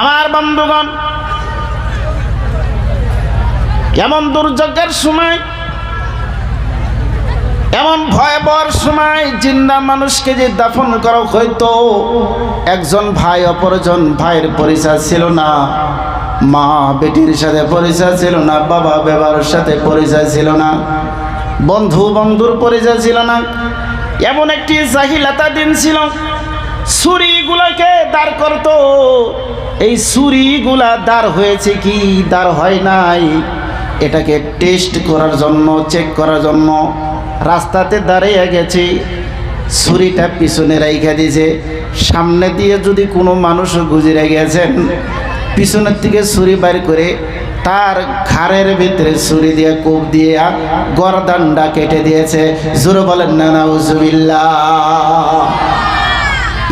আমার বন্ধুগণ, এমন দুর্যোগের সময়, এমন ভয়াবহ সময় জিন্দা মানুষকে যে দাফন করা হইতো, একজন ভাই অপরজন ভাইয়ের পরিচয় ছিল না, মা বেটির সাথে পরিচয় ছিল না, বাবা বেবার সাথে পরিচয় ছিল না, বন্ধু বন্ধুর পরিচয় ছিল না, এমন একটি জাহিলাতা দিন ছিল, ছুরিগুলোকে দাঁড় করতো এই ছুরিগুলা দাঁড় হয়েছে কি? দাঁড় হয় নাই। এটাকে টেস্ট করার জন্য, চেক করার জন্য রাস্তাতে দাঁড়িয়ে গেছে। ছুরিটা পিছনে রাইখা দিয়েছে। সামনে দিয়ে যদি কোনো মানুষ গুজরে গেছেন পিছনের থেকে ছুরি বাইর করে তার ঘাড়ের ভিতরে ছুরি দিয়ে কোপ দিয়ে গরদান্ডা কেটে দিয়েছে। জোরে বলেন না নাউজুবিল্লাহ।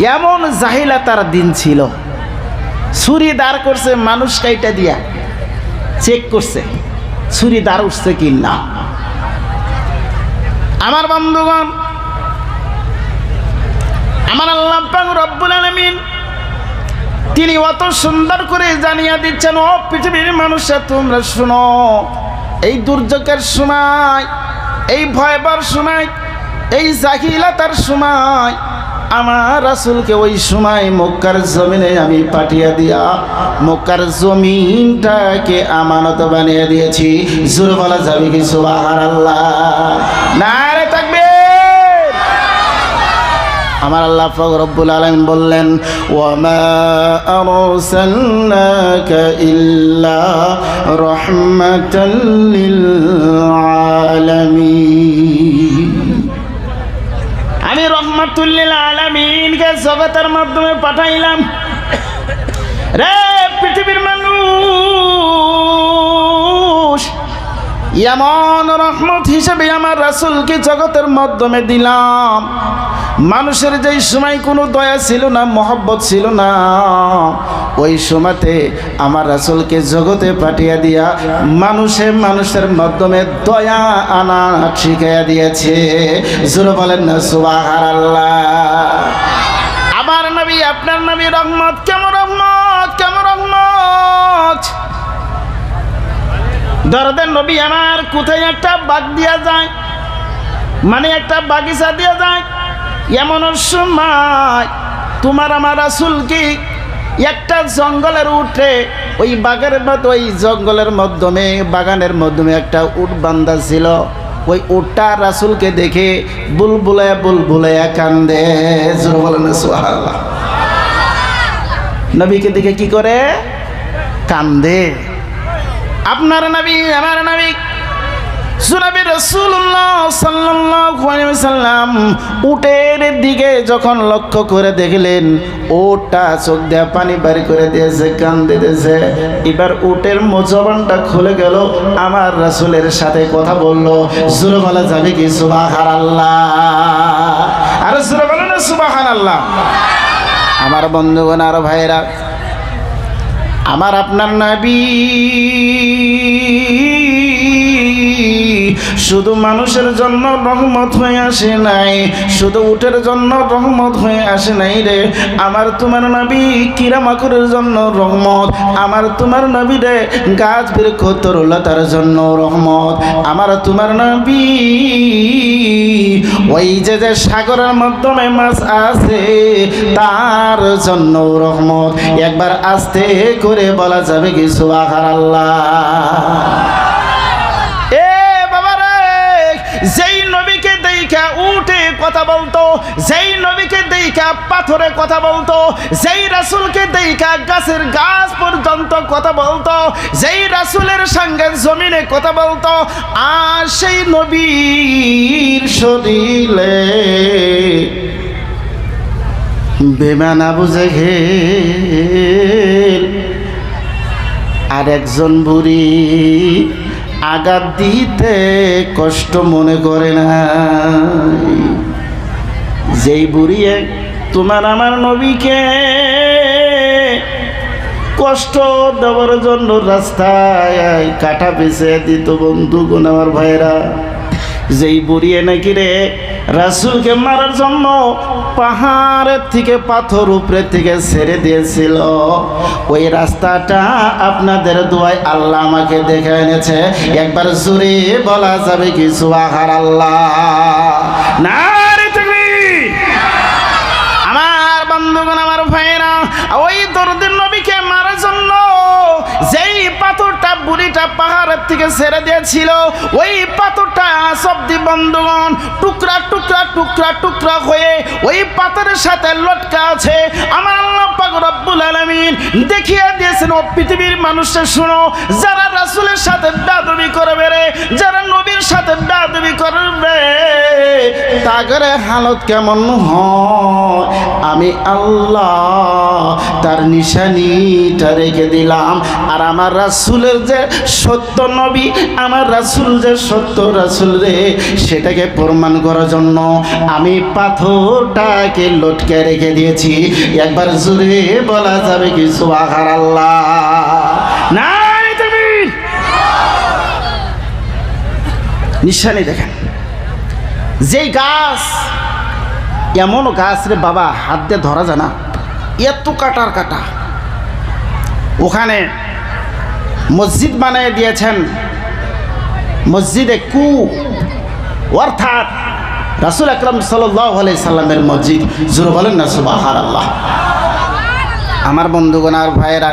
এমন জাহিলা তার দিন ছিল। ছুরি দাঁড় করছে, মানুষ কাইটা দিয়া চেক করছে, ছুরি দাঁড় উঠছে কি না আমার বন্ধুগণ, আমার আল্লাহ রব্বুল আলামিন, তিনি অত সুন্দর করে জানিয়ে দিচ্ছেন, ও পৃথিবীর মানুষরা, তোমরা শুনো, এই দুর্যোগের সময়, এই ভয়বার সময়, এই জাহিলাতার সময় আমার রাসুলকে ওই সময় মক্কার জমিনে আমি পাঠিয়ে দিয়া মক্কার জমিনটাকে আমানত বানিয়ে দিয়েছি। জোর বলা যাবে কি সুবাহার আল্লাহ থাকবে আমার আল্লাহ রব্বুল আলামিন বললেন ইল্লা রাহমাতাল আলামিন। রহমাতুল্লিল আলামিনকে জগতের মাধ্যমে পাঠাইলাম। রে এমন রহমত হিসেবে আমার রাসুলকে জগতের মাধ্যমে দিলাম। মানুষের যেই সময় কোনো দয়া ছিল না, মহব্বত ছিল না, ওই সময়তে আমার রাসূলকে জগতে পাঠিয়ে দিয়া মানুষে মানুষের মাধ্যমে দয়া আনা শিখাইয়া দিয়েছে। জোরে বলেন না সুবাহার আল্লাহ আমার নবী, আপনার নবী রহমত, কেমন রহমত কেমন রহমত? দরদের নবী আমার, কোথায় একটা বাগ দিয়া যায় মানে একটা বাগিচা দিয়া যায়। এমন সময় তোমার আমার রাসুল কি, একটা জঙ্গলের উঠে, ওই বাগের মধ্যে ওই জঙ্গলের মাধ্যমে, বাগানের মাধ্যমে একটা উট বান্ধা ছিল। ওই উটটা রাসুলকে দেখে বুলবুলে বুলবুলে কান্দে। বলেন নবীকে দেখে কি করে? কান্দে। আপনার নবী, আমার নবী। সুনাবি রসুল্লাহ ওয়াসাল্লাম উটের দিকে যখন লক্ষ্য করে দেখলেন ওটা চোখ দিয়ে পানি বের করে দিয়েছে কান দিতেছে এবার উটের মোজবানটা খুলে গেল, আমার রাসূলের সাথে কথা বলল সুরে যাবে কি সুবহানাল্লাহ? আরে সুরে বলো না সুবহানাল্লাহ। আমার বন্ধুগণ, আর ভাইরা আমার আপনার নবী। শুধু মানুষের জন্য রহমত হয়ে আসে নাই, শুধু উটের জন্য রহমত হয়ে আসে নাই রে। আমার তোমার নবী কিরামাকুরের জন্য রহমত, আমার তোমার নবী রে গাছ বৃক্ষ তরুলতার জন্য রহমত। আমার তোমার নবী ওই যে যে সাগরের মাধ্যমে মাছ আছে, তার জন্য রহমত। একবার আস্তে করে বলা যাবে কি সুবাহার আল্লাহ। যেই নবীকে দেখা উঠে কথা বলতো, যেই নবীকে দেখা পাথরে কথা বলতো, যেই রাসুলকে দেখা গাছের গাছ পর্যন্ত কথা বলতো, যেই রাসুলের সঙ্গে জমিনে কথা বলতো, আর সেই নবীর শরীরে বেমানা বুঝে ঘের। আর একজন বুড়ি আঘাত দিতে কষ্ট মনে করে না যেই বুড়িয়ে, তোমার আমার নবীকে কষ্ট দেওয়ার জন্য রাস্তায় কাটা পেছে দিত বন্ধু আমার ভাইরা যেই বুড়িয়ে নাকি রে রাসুলকে মারার জন্য পাহাড়ের থেকে পাথর উপরে থেকে ছেড়ে দিয়েছিল। ওই রাস্তাটা আপনাদের দোয়ায় আল্লাহ আমাকে দেখে এনেছে। একবার জোরে বলা যাবে কিছু আহার আল্লাহ না? থেকে ছেড়ে দিয়েছিল। ওই পাথরটা সবদি বন্ধুগণ টুকরা টুকরা টুকরা টুকরা হয়ে ওই পাথরের সাথে লটকা আছে। আমার আল্লাহ পাক রব্বুল আলামিন দেখিয়ে দিয়েছেন, ও পৃথিবীর মানুষরা শুনো, যারা রাসূলের সাথে বেয়াদবি করবে রে, যারা নবীর সাথে বেয়াদবি করবে, তাগরে হালত কেমন হয়? আমি আল্লাহ তার নিশানিটা রেখে দিলাম। আর আমার রাসুলের যে সত্য নবী, আমার রাসুল যে সত্য রাসুল রে, সেটাকে প্রমাণ করার জন্য আমি পাথরটাকে লটকে রেখে দিয়েছি। একবার জুড়ে বলা যাবে কিছু আহার আল্লাহ নাই নিশানি দেখেন। যেই গাছ, এমন গাছ রে বাবা, হাত দিয়ে ধরা যায় না। এত কাটার কাটা। ওখানে মসজিদ বানিয়ে দিয়েছেন। মসজিদে কু, অর্থাৎ রাসুল আকরম সাল্লাহ সাল্লামের মসজিদ। জুরু বলেন না সুবাহার আল্লাহ আমার বন্ধুগণ আর ভাইয়েরা,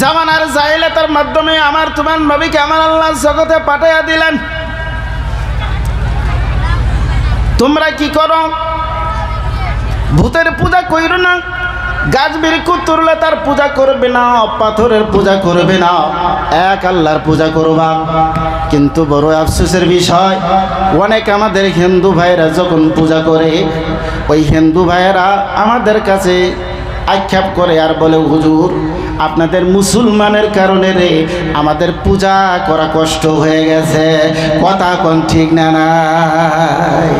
জামানার জাহিলাতের মাধ্যমে আমার তোমার নবীকে আমার আল্লাহ জগতে পাঠাইয়া দিলেন। তোমরা কি করো? ভূতের পূজা কইরো না? গাছ বিরিকু তুললে তার পূজা করবে না, পাথরের পূজা করবে না, এক আল্লাহর পূজা করবা। কিন্তু বড় আফসোসের বিষয়, অনেক আমাদের হিন্দু ভাইয়েরা যখন পূজা করে, ওই হিন্দু ভাইয়েরা আমাদের কাছে আক্ষেপ করে আর বলে, হুজুর, আপনাদের মুসলমানের কারণে রে আমাদের পূজা করা কষ্ট হয়ে গেছে। কথা কোন ঠিক না নাই?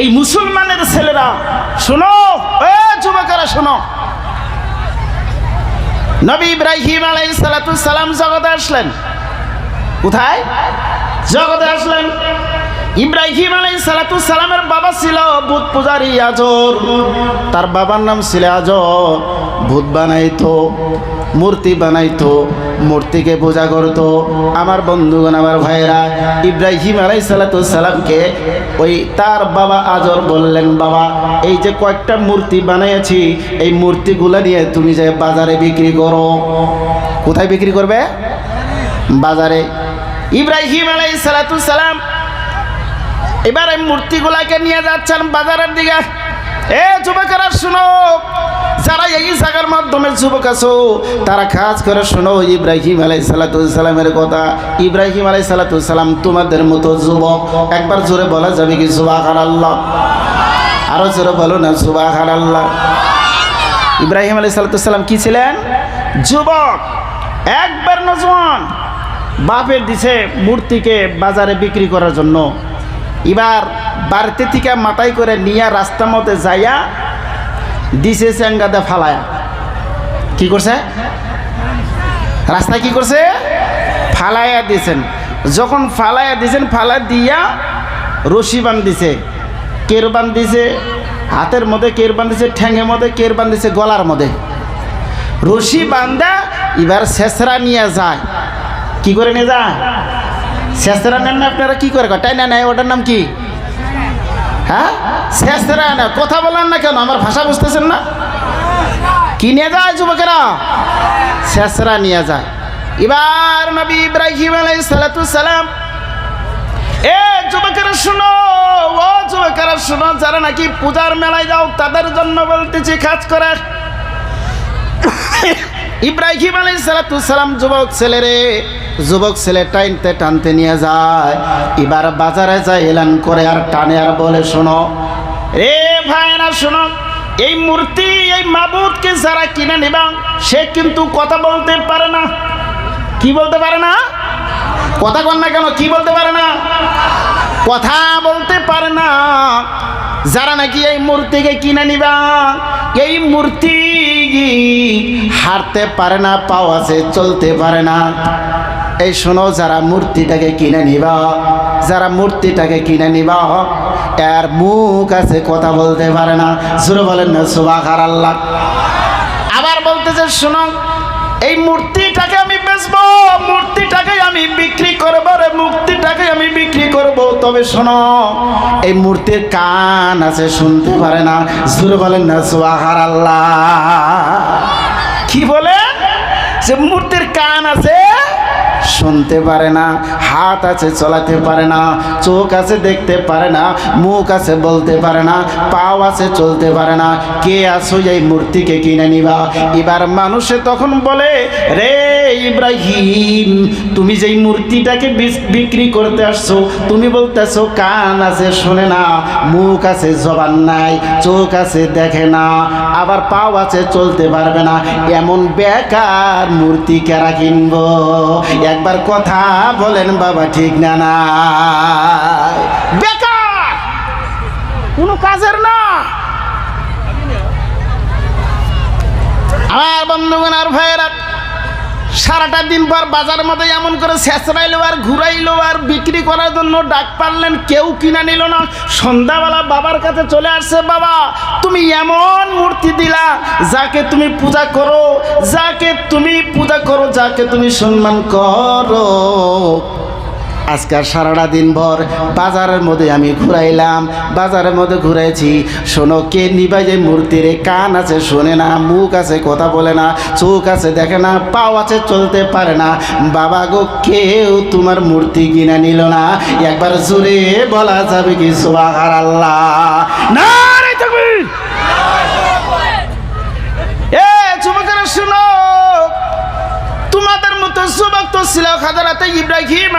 এই মুসলমানের ছেলেরা, শোনো যুবকেরা, শোনো। নবী ইব্রাহিম সালাম জগতে আসলেন। কোথায়? জগতে আসলেন। ইব্রাহিম আলাই সালামের বাবা ছিল ভূত পূজারি আজর। তার বাবার নাম ছিল আজর। ভূত বানাইতো। মূর্তি বানাইতো, মূর্তিকে পূজা করতো। আমার বন্ধুগণ, আমার ভাইরা ইব্রাহিম আলাই সালামকে ওই তার বাবা আজর বললেন, বাবা, এই যে কয়েকটা মূর্তি বানাইয়াছি এই মূর্তিগুলো নিয়ে তুমি যে বাজারে বিক্রি করো, কোথায় বিক্রি করবে? বাজারে। ইব্রাহিম আলাই সালাম এবার এই মূর্তিগুলাকে নিয়ে যাচ্ছেন বাজারের দিকে। এ যুবকেরা, শুনো যারা এই জায়গার মাধ্যমে যুবক আছো, তারা কাজ করে, শোনো, ইব্রাহিম আলাই সালামের কথা। ইব্রাহিম আলাই সালাম তোমাদের মতো যুবক। একবার জোরে বলা, যাবে কি সুবাহার আল্লাহ আরও জোরে বলো না সুবাহার আল্লাহ ইব্রাহিম আলাই সালাম কি ছিলেন? যুবক। একবার নজওয়ান। বাপের দিছে মূর্তিকে বাজারে বিক্রি করার জন্য। এবার বাড়িতে থেকে মাথায় করে নিয়ে রাস্তা মতে যাইয়া দিছে চেঙ্গাতে ফালায়া। কি করছে? রাস্তায় কি করছে? ফালাইয়া দিয়েছেন যখন ফালাইয়া দিয়েছেন ফালা দিয়া রশি বান্ধিছে কের বান্ধিছে হাতের মধ্যে কের বান্ধিছে ঠ্যাঙের মধ্যে কের বান্ধিছে গলার মধ্যে। রশি বান্ধা এবার শেষরা নিয়ে যায়। কি করে নিয়ে যায়? শেষরা নেন না আপনারা? কি করে টাই না নেয়, ওটার নাম কি? হ্যাঁ? শেষরা না, কথা বলেন না কেন? আমার ভাষা বুঝতেছেন না? কি নিয়ে যায় যুবকেরা? শেষরা নিয়ে যায়। এবার নবী ইব্রাহিম আলাই সালাম, এ যুবকেরা শুনো, ও যুবকেরা শুনো, যারা নাকি পূজার মেলায় যাও, তাদের জন্য বলতেছি, কাজ করে ইব্রাহিম আলাই সালাম যুবক ছেলেরে, যুবক ছেলে টাইনতে টানতে নিয়ে যায়। এবার বাজারে যায়, এলান করে আর টানে আর বলে, শোনো। রে ভাইরা শোনো, এই মূর্তি, এই মাবুদকে যারা কিনে নিবা, সে কিন্তু কথা বলতে পারে না। কি বলতে পারে না? কথা কন না কেন, কি বলতে পারে না? কথা বলতে পারে না। যারা নাকি এই মূর্তিকে কিনে নিবা, এই মূর্তি হারতে পারে না, পাও আছে, চলতে পারে না। এই শোনো, যারা মূর্তিটাকে কিনে নিবা, যারা মূর্তিটাকে কিনে নিবা, এর মুখ আছে, কথা বলতে পারে না। জোরে বলেন না সুবাহার আল্লাহ আবার বলতেছে, শোনো, এই মূর্তিটাকে আমি বেচবো মূর্তিটাকে আমি বিক্রি করব রে মূর্তিটাকে আমি বিক্রি করব। তবে শোনো, এই মূর্তির কান আছে, শুনতে পারে না। বলেন না সুবাহার আল্লাহ কি বলে? যে মূর্তির কান আছে, শুনতে পারে না। হাত আছে, চলাতে পারে না। চোখ আছে, দেখতে পারে না। মুখ আছে, বলতে পারে না। পাও আছে, চলতে পারে না। কে আসো এই মূর্তিকে কিনে নিবা? এবার মানুষে তখন বলে, রে ইব্রাহিম, তুমি যেই মূর্তিটাকে বিক্রি করতে আসছো, তুমি বলতেছো, কান আছে, শোনে না, মুখ আছে, জবান নাই, চোখ আছে, দেখে না, আবার পাও আছে, চলতে পারবে না, এমন বেকার মূর্তি কেরা কিনবো? একবার কথা বলেন, বাবা, ঠিক না না? বেকার! কোনো কাজের না! আমার বন্ধুগণ আর ভাইয়েরা সারাটা দিন পর বাজার মধ্যে এমন করে ছেঁচড়াইলো আর ঘুরাইলো আর বিক্রি করার জন্য ডাক পারলেন, কেউ কিনা নিল না। সন্ধ্যাবেলা বাবার কাছে চলে আসছে, বাবা, তুমি এমন মূর্তি দিলা, যাকে তুমি পূজা করো, যাকে তুমি পূজা করো, যাকে তুমি সম্মান করো। আজকাল সারাটা দিন ভর বাজারের মধ্যে আমি ঘুরাইলাম, বাজারের মধ্যে ঘুরেছি। শোনো, কে নিবাই যে মূর্তির কান আছে শোনে না, মুখ আছে কথা বলে না, চোখ আছে দেখে না, পাও আছে চলতে পারে না। বাবা গো, কেউ তোমার মূর্তি কিনে নিল না। একবার জোরে বলা যাবে কি সোহার আল্লাহ না! ছিল খাজারাতে ইব্রাহিম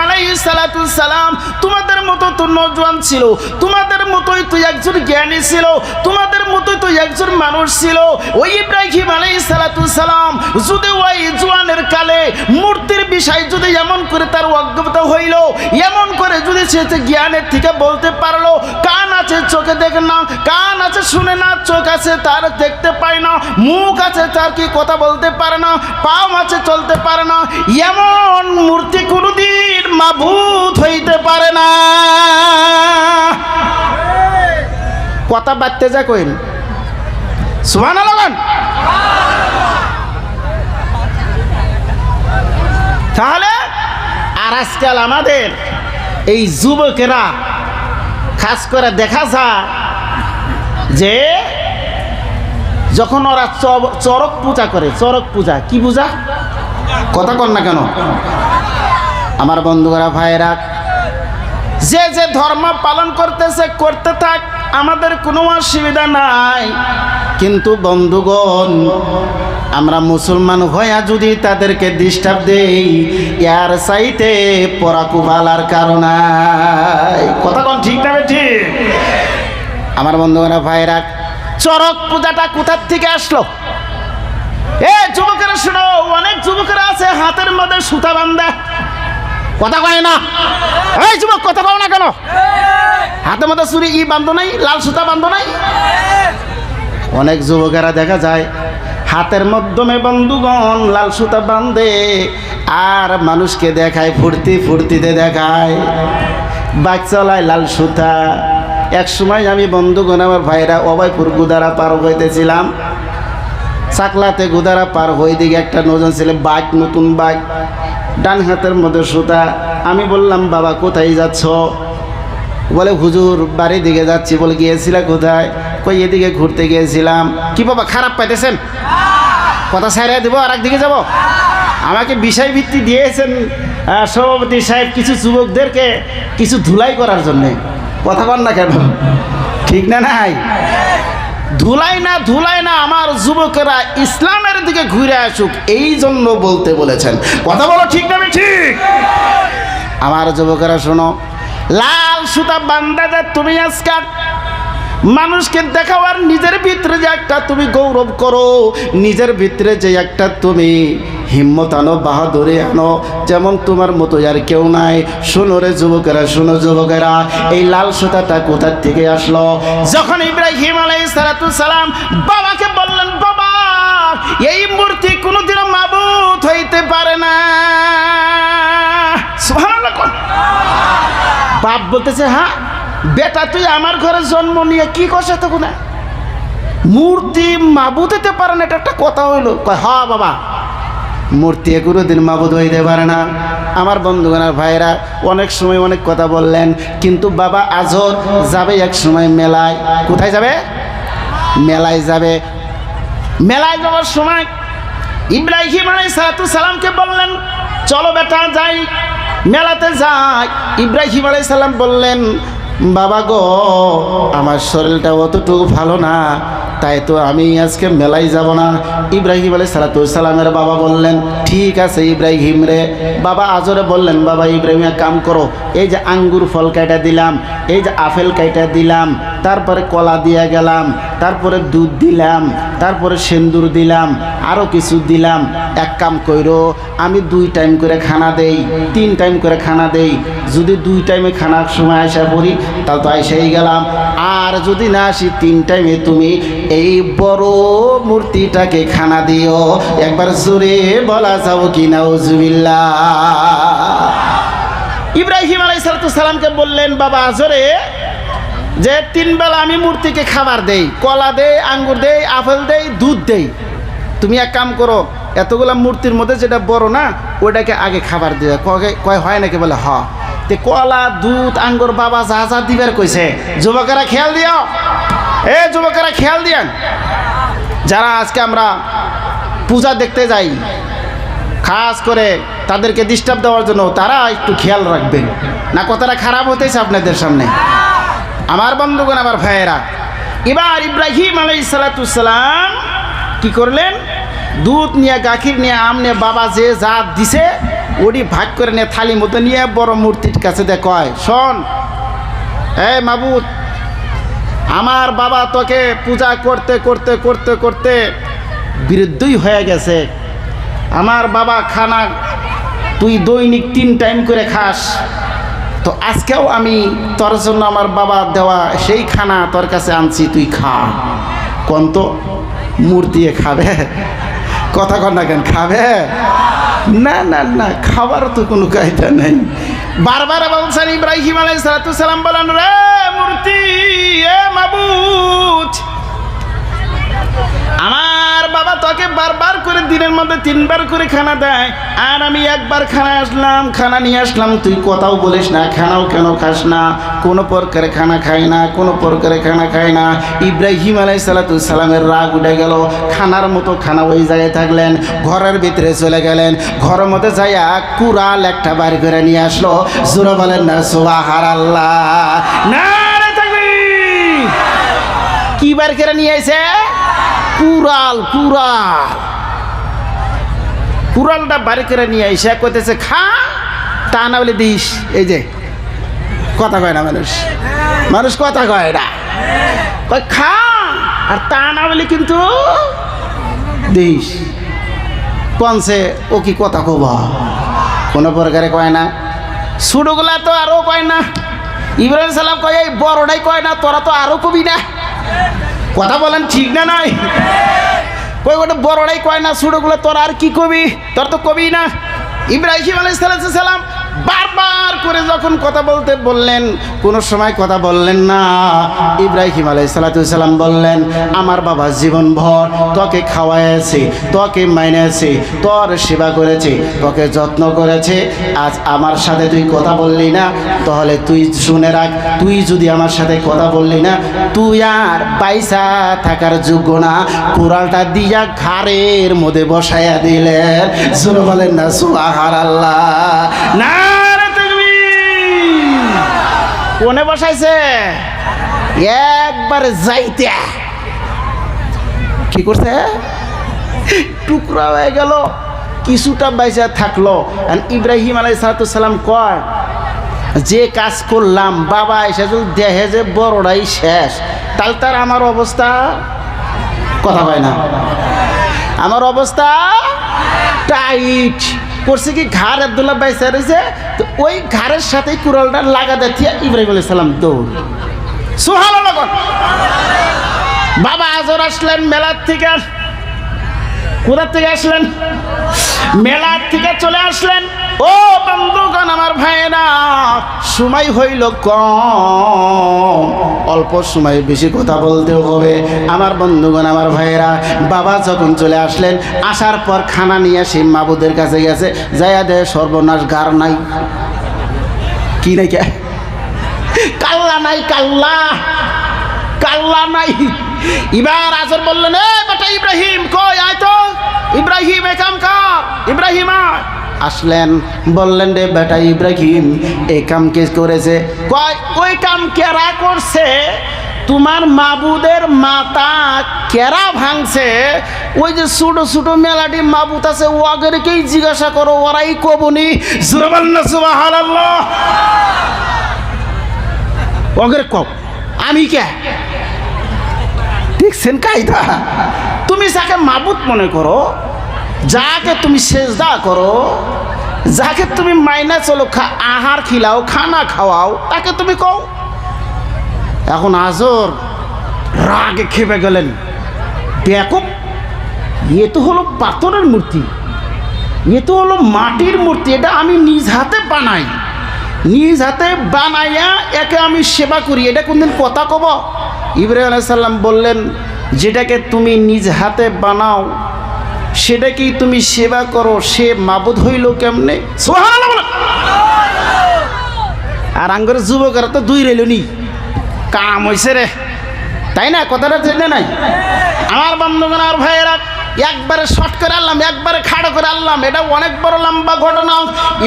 সালাম তোমাদের মতো তো নজওয়ান ছিল, তোমাদের মতোই তো একজন জ্ঞানী ছিল, তোমাদের মতোই তো একজন মানুষ ছিল। ওই ইব্রাহিম সালাম যদি ওই জোয়ানের কালে মূর্তির বিষয় যদি এমন করে তার অজ্ঞতা হইল, এমন করে যদি সে জ্ঞানের থেকে বলতে পারল কান আছে, চোখে দেখে না কান আছে, শুনে না চোখ আছে, তার দেখতে পায় না। মুখ আছে, তার কি কথা বলতে পারে না। পাও আছে, চলতে পারে না। এমন মূর্তি কোনোদিন মাভূত হইতে পারে না। কথা বাড়তে যা কইন সুহান আলমান তাহলে আর আজকাল আমাদের এই যুবকেরা খাস করে দেখা যায় যে যখন ওরা চরক পূজা করে, চরক পূজা, কি পূজা? কথা কর না কেন? আমার বন্ধুরা, ভাইয়েরা যে যে ধর্ম পালন করতেছে, করতে থাক, আমাদের কোনো অসুবিধা নাই। কিন্তু বন্ধুগণ, আমরা মুসলমান হইয়া যদি তাদেরকে ডিস্টার্ব দেই ইয়ার চাইতে পরাকুবালার কারণ কথা কোন ঠিক না ঠিক আমার বন্ধুরা ভাইরা, চরক পূজাটা কোথার থেকে আসলো? এ, যুবকেরা শোনো, অনেক যুবকেরা আছে, হাতের মধ্যে সুতা বান্ধা। কথা কয় না? এই যুবক, কথা কও না কেন? হাতের মধ্যে চুরি ই বান্ধ নাই, লাল সুতা বান্ধ নাই? অনেক যুবকেরা দেখা যায়, হাতের মাধ্যমে বন্ধুগণ লাল সুতা বান্ধে, আর মানুষকে দেখায়, ফুর্তি ফুর্তিতে দেখায়। বাইক চালায় লাল সুতা। এক সময় আমি বন্ধুগণ, আমার ভাইরা অভয়পুর গুদারা পার হইতেছিলাম। চাকলাতে গুদারা পার হয়ে দিকে একটা নজন ছেলে, বাইক, নতুন বাইক। ডান হাতের মধ্যে সুতা। আমি বললাম, বাবা, কোথায় যাচ্ছ? বলে, হুজুর, বাড়ির দিকে যাচ্ছি। বলে, গিয়েছিলা কোথায়? কই, এদিকে ঘুরতে গিয়েছিলাম। কি বাবা, খারাপ পাইতেছেন? কথা সারিয়ে দেবো, আর একদিকে যাব? আমাকে বিষয় ভিত্তি দিয়েছেন সভাপতি সাহেব, কিছু যুবকদেরকে, কিছু ধুলাই করার জন্যে। কথা বল না কেন? ঠিক না নাই? ধুলাই না ধুলাই না আমার যুবকেরা ইসলামের দিকে ঘুরে আসুক, এই জন্য বলতে বলেছেন। কথা বলো ঠিক না ঠিক? আমার যুবকেরা শোনো, লাল সুতা বান্দা যা তুমি আজকাল মানুষকে দেখাও আর নিজের ভিতরে যে একটা তুমি গৌরব করো, নিজের ভিতরে যে একটা তুমি হিম্মত আনো, বাহাদুরি আনো, যেমন তোমার মতো আর কেউ নাই। শোনো রে যুবকেরা, শোনো যুবকেরা, এই লাল সুতাটা কোথার থেকে আসলো? যখন ইব্রাহিম সালাম বাবাকে বললেন, বাবা, এই মূর্তি কোনোদিনও মাবুত হইতে পারে না। বাপ বলতেছে হ্যাঁ বেটা, তুই আমার ঘরে জন্ম নিয়ে কি করছে তখন মূর্তি মাবুদ হতে পারে না, এটা একটা কথা হইল। কয়, হ, বাবা। মূর্তি কোনোদিন মাবুদ হইতে পারে না। আমার বন্ধুগণার ভাইরা অনেক সময় অনেক কথা বললেন, কিন্তু বাবা আজর যাবে এক সময় মেলায়। কোথায় যাবে? মেলায় যাবে। মেলায় যাওয়ার সময় ইব্রাহিম আলাই সালামকে বললেন, চলো বেটা যাই, মেলাতে যাই। ইব্রাহিম আলাই সালাম বললেন, বাবা গো, আমার শরীরটা অতটুকু ভালো না। তাই তো আমি আজকে মেলায় যাব না। ইব্রাহিম আলাই সালামের বাবা বললেন, ঠিক আছে ইব্রাহিম রে। বাবা আজরে বললেন, বাবা ইব্রাহিম কাম করো। এই যে আঙ্গুর ফল কাইটা দিলাম, এই যে আপেল কাইটা দিলাম, তারপরে কলা দিয়ে গেলাম, তারপরে দুধ দিলাম, তারপরে সেন্দুর দিলাম আরও কিছু দিলাম। এক কাম কইরো, আমি দুই টাইম করে খানা দেই, তিন টাইম করে খানা দেই। যদি দুই টাইমে খানার সময় আসা পড়ি, তাহলে তো আইসাই গেলাম। আর যদি না আসি, তিন টাইমে তুমি এই বড় মূর্তিটাকে খানা দিও। একবার জোরে বলা যাব কি না ইব্রাহিম আলাইসালামকে বললেন, বাবা আজরে যে তিন বেলা আমি মূর্তিকে খাবার দেই, কলা দেই, আঙ্গুর দেই, আপেল দেই, দুধ দেই, তুমি এক কাম করো, এতগুলা মূর্তির মধ্যে যেটা বড় না ওটাকে আগে খাবার দিয়ে কয়, হয় নাকি? বলে, হ। তে কলা, দুধ, আঙ্গুর বাবা যা যা দিবার কইছে, যুবকেরা খেয়াল দিও। এ যুবকেরা, খেয়াল দিয়ান। যারা আজকে আমরা পূজা দেখতে যাই, খাস করে তাদেরকে ডিস্টার্ব দেওয়ার জন্য, তারা একটু খেয়াল রাখবেন। না কথাটা খারাপ হতেছে আপনাদের সামনে। আমার বন্ধুগণ, আমার ভাইয়েরা, এবার ইব্রাহিম আলাই সালাতাম কি করলেন? দুধ নিয়ে, গাখির নিয়ে, আম নিয়ে, বাবা যে যা দিছে, ওটি ভাগ করে নিয়ে থালি মতো নিয়ে, বড় মূর্তির কাছে দেখ কয়, শোন, এই মাবুদ আমার বাবা তোকে পূজা করতে করতে করতে করতে বিরুদ্ধই হয়ে গেছে। আমার বাবা খানা তুই দৈনিক তিন টাইম করে খাস। তো আজকেও আমি তোর জন্য আমার বাবা দেওয়া সেই খানা তোর কাছে আনছি, তুই খা। কন্ত মূর্তি খাবে? কথা কর না কেন, খাবে? না না না খাবার তো কোনো কায়দা নেই। বারবার বলছেন ইব্রাহিম আলাই সালাম বলেন, রে মূর্তি, এ মাবুদ দিনের মধ্যে তিনবার করে খানা দেয়, আর আমি একবার খানা আসলাম, খানা নিয়ে আসলাম, তুই কথাও বলিস না, খানাও কেন খাস না? কোনো প্রকারে খানা খাই না, কোনো প্রকারে খানা খাই না। ইব্রাহিম আলাই সালামের রাগ উঠে গেল, খানার মতো খানা ওই জায়গায় থাকলেন, ঘরের ভিতরে চলে গেলেন, ঘরের মধ্যে যাইয়া কুড়াল একটা বাড়ি করে নিয়ে আসলো, জোরে বলেন না সোহার আল্লাহ না কি বার করে নিয়ে এসে কুড়াল কুড়াল। কুড়ালটা বাড়ি করে নিয়ে এসে কইতেছে, খা, তা না বলে দিস। এই যে, কথা কয় না মানুষ? মানুষ কথা কয় না। কয়, খা, আর তা না বলে কিন্তু দিস। পঞ্চে ও কি কথা কব? কোনো প্রকারে কয় না। ছোটগুলা তো আরও কয় না। ইব্রাহিম সালাম কয়, এই বড়টাই কয় না, তোরা তো আরও কবি না। কথা বলেন ঠিক না নাই? কই ওটা বড়রাই কয় না ছোটগুলো তোর আর কি কবি? তোর তো কবি না। ইব্রাহিম আলাই সালাম বারবার করে যখন কথা বলতে বললেন, কোনো সময় কথা বললেন না। ইব্রাহিম আলাই সালাম বললেন, আমার বাবা জীবন ভর, তোকে খাওয়াইছে তোকে মাইনেছে তোর সেবা করেছে, তোকে যত্ন করেছে। আজ আমার সাথে তুই কথা বললি না, তাহলে তুই শুনে রাখ, তুই যদি আমার সাথে কথা বললি না, তুই আর পয়সা থাকার যোগ্য না। কুড়ালটা দিয়া ঘাড়ের মধ্যে বসাইয়া দিলেন। শুনে বলেন না সুবাহার আল্লাহ না। কোনে বসাইছে? একবারে যাইতে। কি করছে? টুকরা হয়ে গেল। কিছুটা বাইসা থাকল। ইব্রাহিম আলাই সালাম কয়, যে কাজ করলাম, বাবা এসে যদি দেখে যে বড়টাই শেষ, তাহলে তার আমার অবস্থা? কথা হয় না। আমার অবস্থা টাইট করছে কি ঘাড় আবদুল্লাহ ভাই স্যার হয়েছে তো ওই ঘাড়ের সাথেই কুড়ালটা লাগা দেখিয়া ইব্রাহিম আলি সালাম দৌড়। সোহাল বাবা আজর আসলেন মেলার থেকে কোথার থেকে আসলেন? মেলার থেকে চলে আসলেন। ও বন্ধুগণ, আমার ভাইয়েরা, সময় হইল কম। অল্প সময় বেশি কথা বলতে হবে। আমার বন্ধুগণ, আমার ভাইয়েরা, বাবা যখন চলে আসলেন, আসার পর খানা নিয়ে সেই মাবুদের কাছে গেছে। যাইয়া দে সর্বনাশ, গার নাই। কি নাই কাল্লা নাই, কাল্লা। কাল্লা নাই। এবার আসর বললেন বেটা ইব্রাহিম, কই? আয় তো। ইব্রাহিম, এ কাম কর? ইব্রাহিম আসলেন, বললেন, রে বেটা ইব্রাহিম এই কাম কে করেছে? কয়, ওই কাম কেরা করছে? তোমার মাবুদের মাথা কেরা ভাঙছে? ওই যে ছোট ছোট মেলাটি মাবুত আছে ওয়াগেরকেই জিজ্ঞাসা করো, ওরাই কবনি ওগের কব। আমি কে? দেখছেন কায়দা তুমি যাকে মাবুত মনে করো, যাকে তুমি সেজদা করো, যাকে তুমি মাইনা চলো আহার খিলাও, খানা খাওয়াও, তাকে তুমি কও। এখন আজর রাগে খেপে গেলেন। ব্যাপক এ তো হলো পাথরের মূর্তি। এ তো হলো মাটির মূর্তি, এটা আমি নিজ হাতে বানাই। নিজ হাতে বানাইয়া একে আমি সেবা করি। এটা কোনদিন কথা কব? ইব্রাহিম আলাইসাল্লাম বললেন যেটাকে তুমি নিজ হাতে বানাও সেটাকেই তুমি সেবা করো সে মাবুদ হইল কেমনে? আর আঙ্গুর যুবকেরা তো দুই রইল নি কাম হয়েছে রে। তাই না? কথাটা জেনে নাই? আমার বন্ধুগণ আর ভাইয়েরা একবারে শর্ট করে আনলাম, একবারে খাড়ো করে আনলাম। এটা অনেক বড় লম্বা ঘটনা।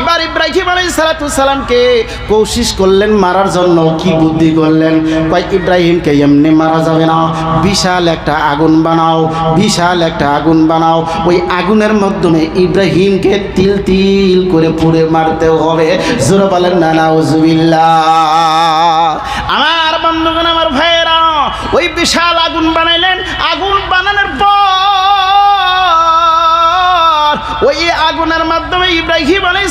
এবার ইব্রাহিম আলাই সালাতামকে কৌশিস করলেন মারার জন্য। কি বুদ্ধি করলেন? কয়, ইব্রাহিমকে এমনি মারা যাবে না। বিশাল একটা আগুন বানাও, বিশাল একটা আগুন বানাও। ওই আগুনের মাধ্যমে ইব্রাহিমকে তিল তিল করে পুড়ে মারতে হবে। জোরে বলেন না নাউজুবিল্লাহ আমার বন্ধুগণ, আমার ভাইয়েরা, ওই বিশাল আগুন বানাইলেন। আগুন বানানোর পর ওই আগুনের মাধ্যমে ইব্রাহিম আলাই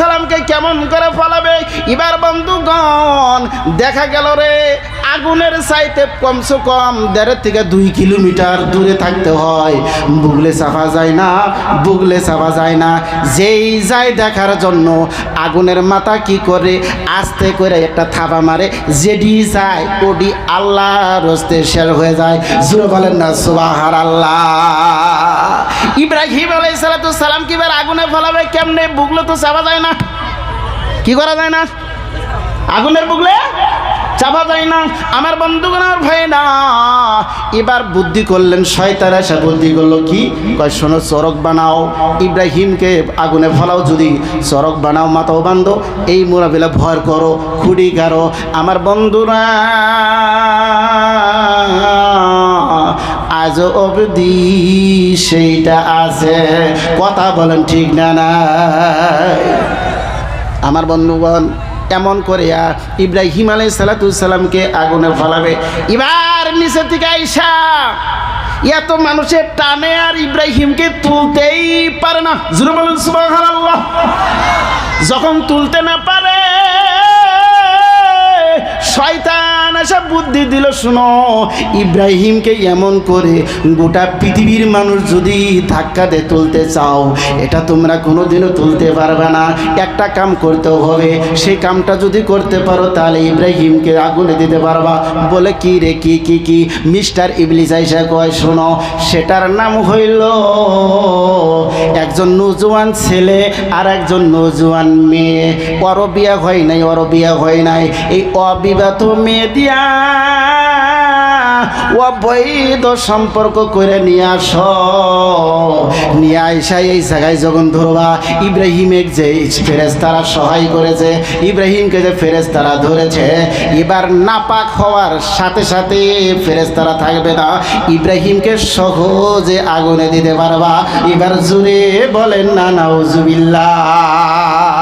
সালামকে কেমন করে ফলাবে? এবার বন্ধুগণ, দেখা গেল রে, আগুনের চাইতে কমসে কম দেড় থেকে দুই কিলোমিটার দূরে থাকতে হয়। বুগলে চাপা যায় না, বুগলে চাপা যায় না। যেই যায় দেখার জন্য আগুনের মাথা কি করে? আস্তে করে একটা থাবা মারে, যেডি যায়, ওডি আল্লাহ রস্তে শের হয়ে যায়। জুড়ে বলেন না সুবাহার আল্লাহ ইব্রাহিম আলাই সালাম কি এবার আগুনে ফলাবে? কেমনে? বুগলে তো চাপা যায় না। কি করা যায় না? আগুনের বুগলে চাপা যায় না। আমার বন্ধুগণ আমার ভাই না। এবার বুদ্ধি করলেন, শয়তান এসে বুদ্ধি করল কি? কয়, শোনো, চরক বানাও। ইব্রাহিমকে আগুনে ফলাও যদি। চরক বানাও, মাথাও বান্ধো। এই মোরাবিলা ভয় করো খুঁড়ি গারো আমার বন্ধুরা আজ অবধি সেইটা আছে। কথা বলেন ঠিক না না? আমার বন্ধুগণ, এমন করে আর ইব্রাহিম আলাই সালাতামকে আগুনে ফলাবে। এবার নিচে থেকে আইসা, এত মানুষের টানে আর ইব্রাহিমকে তুলতেই পারে না। যখন তুলতে না পারে শয়তান এসে বুদ্ধি দিল, শুনো। ইব্রাহিমকে এমন করে গোটা পৃথিবীর মানুষ যদি ধাক্কা দিয়ে তুলতে চাও, এটা তোমরা কোনোদিনও তুলতে পারবে না। একটা কাম করতে হবে। সেই কামটা যদি করতে পারো, তাহলে ইব্রাহিমকে আগুনে দিতে পারবা। বলে, কি রে, কি কি কি? মিস্টার ইবলিস আইসা কয়, শোনো, সেটার নাম হইল একজন নজওয়ান ছেলে আর একজন নজওয়ান মেয়ে। ওরও বিয়া হয় নাই ওরও বিয়া হয় নাই। এই অবিবাহিত মেয়ে দিয়া। অবৈধ সম্পর্ক করে নিয়ে আস। নিয়ে আইসা এই জায়গায় যখন ধরবা, ইব্রাহিমের যে ফেরেস্তারা সহায় করেছে, ইব্রাহিমকে যে ফেরেস্তারা ধরেছে, এবার নাপাক হওয়ার সাথে সাথে ফেরেস্তারা থাকবে না। ইব্রাহিমকে সহজে আগুনে দিতে পারবা। এবার জুড়ে বলেন, না নাউজুবিল্লাহ